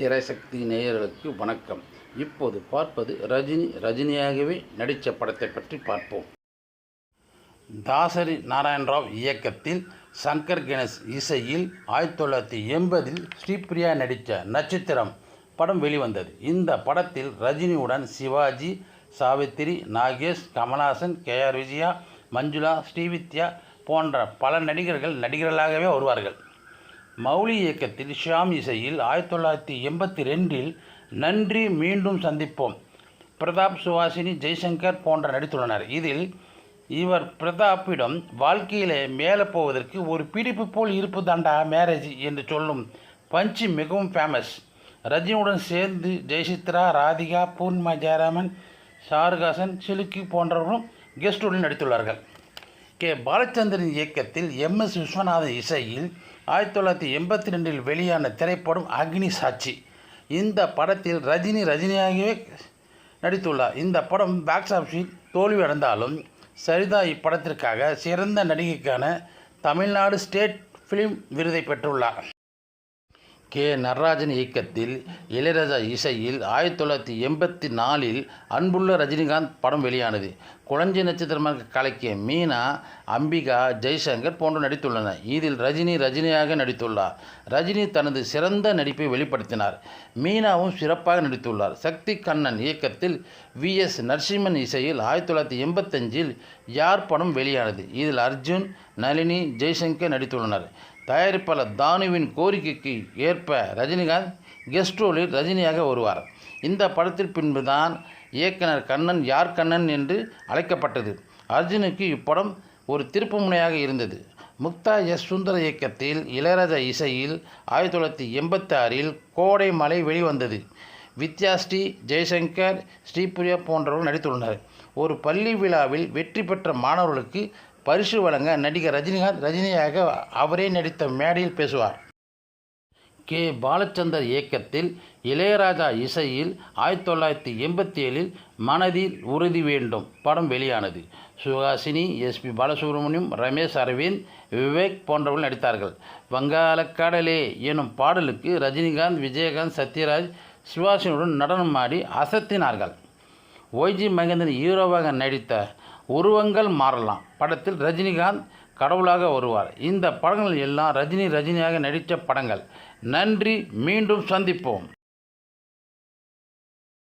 திரைசக்தி நேயர்களுக்கு வணக்கம். இப்போது பார்ப்பது ரஜினி ரஜினியாகவே நடித்த படத்தை பற்றி பார்ப்போம். தாசரி நாராயணராவ் இயக்கத்தில் சங்கர் கணேஷ் இசையில் ஆயிரத்தி தொள்ளாயிரத்தி எண்பதில் ஸ்ரீபிரியா நடித்த நட்சத்திரம் படம் வெளிவந்தது. இந்த படத்தில் ரஜினியுடன் சிவாஜி சாவித்திரி நாகேஷ் கமல்ஹாசன் கே ஆர் விஜயா மஞ்சுளா ஸ்ரீவித்யா போன்ற பல நடிகர்கள் நடிகர்களாகவே வருவார்கள். மௌலி இயக்கத்தில் ஷியாம் இசையில் ஆயிரத்தி தொள்ளாயிரத்தி எண்பத்தி ரெண்டில் நன்றி மீண்டும் சந்திப்போம். பிரதாப் சுவாசினி ஜெய்சங்கர் போன்ற நடித்துள்ளனர். இதில் இவர் பிரதாப்பிடம் வாழ்க்கையிலே மேலே போவதற்கு ஒரு பிடிப்பு போல் இருப்பு தாண்டா மேரேஜ் என்று சொல்லும் பஞ்சு மிகவும் ஃபேமஸ் ரஜினியுடன் சேர்ந்து ஜெயசித்ரா ராதிகா பூர்ணிமா ஜெயராமன் ஷாருகாசன் சிலுக்கி போன்றவர்களும் கெஸ்டுடன் நடித்துள்ளார்கள். கே. பாலச்சந்திரன் இயக்கத்தில் எம் எஸ் விஸ்வநாதன் இசையில் ஆயிரத்தி தொள்ளாயிரத்தி எண்பத்தி ரெண்டில் வெளியான திரைப்படம் அக்னி சாட்சி. இந்த படத்தில் ரஜினி ரஜினியாகவே நடித்துள்ளார். இந்த படம் பாக்ஸ் ஆஃபீஸில் தோல்வி அடைந்தாலும் சரிதா இப்படத்திற்காக சிறந்த நடிகைக்கான தமிழ்நாடு ஸ்டேட் ஃபிலிம் விருதை பெற்றுள்ளார். கே. நடராஜன் இயக்கத்தில் இளையராஜா இசையில் ஆயிரத்தி தொள்ளாயிரத்தி எண்பத்தி நாலில் அன்புள்ள ரஜினிகாந்த் படம் வெளியானது. குழந்தை நட்சத்திரமாக கலக்கிய மீனா அம்பிகா ஜெய்சங்கர் போன்று நடித்துள்ளனர் இதில் ரஜினி ரஜினியாக நடித்துள்ளார். ரஜினி தனது சிறந்த நடிப்பை வெளிப்படுத்தினார். மீனாவும் சிறப்பாக நடித்துள்ளார். சக்தி கண்ணன் இயக்கத்தில் வி. எஸ். நரசிம்மன் இசையில் ஆயிரத்தி தொள்ளாயிரத்தி எண்பத்தஞ்சில் யார் படம் வெளியானது? இதில் அர்ஜுன் நளினி ஜெய்சங்கர் நடித்துள்ளனர். தயாரிப்பாளர் தானுவின் கோரிக்கைக்கு ஏற்ப ரஜினிகாந்த் கெஸ்ட் ரோலில் ரஜினியாக வருவார். இந்த படத்தில் பின்புதான் இயக்குனர் கண்ணன் யார் கண்ணன் என்று அழைக்கப்பட்டது. அர்ஜுனுக்கு இப்படம் ஒரு திருப்புமுனையாக இருந்தது. முக்தா எஸ் சுந்தர இயக்கத்தில் இளையராஜா இசையில் ஆயிரத்தி தொள்ளாயிரத்தி எண்பத்தி ஆறில் கோடை மலை வெளிவந்தது. வித்யா ஸ்ரீ ஜெய்சங்கர் ஸ்ரீபிரியா போன்றவர்கள் நடித்துள்ளனர். ஒரு பள்ளி விழாவில் வெற்றி பெற்ற மாணவர்களுக்கு பரிசு வழங்க நடிகர் ரஜினிகாந்த் ரஜினியாக அவரே நடித்த மேடையில் பேசுவார். கே. பாலச்சந்தர் இயக்கத்தில் இளையராஜா இசையில் ஆயிரத்தி தொள்ளாயிரத்தி எண்பத்தி ஏழில் மனதில் உறுதி வேண்டும் படம் வெளியானது. சுஹாசினி எஸ்பி பாலசுப்ரமணியம் ரமேஷ் அரவிந்த் விவேக் போன்றவர்கள் நடித்தார்கள். வங்காளக்கடலே எனும் பாடலுக்கு ரஜினிகாந்த் விஜயகாந்த் சத்யராஜ் சுஹாசினியுடன் நடனம் ஆடி அசத்தினார்கள். ஒய்ஜி மகேந்திரன் ஹீரோவாக நடித்த உருவங்கள் மாறலாம். படத்தில் ரஜினிகாந்த் கடவுளாக வருவார். இந்த படங்கள் எல்லாம் ரஜினி ரஜினியாக நடித்த படங்கள். நன்றி. மீண்டும் சந்திப்போம்.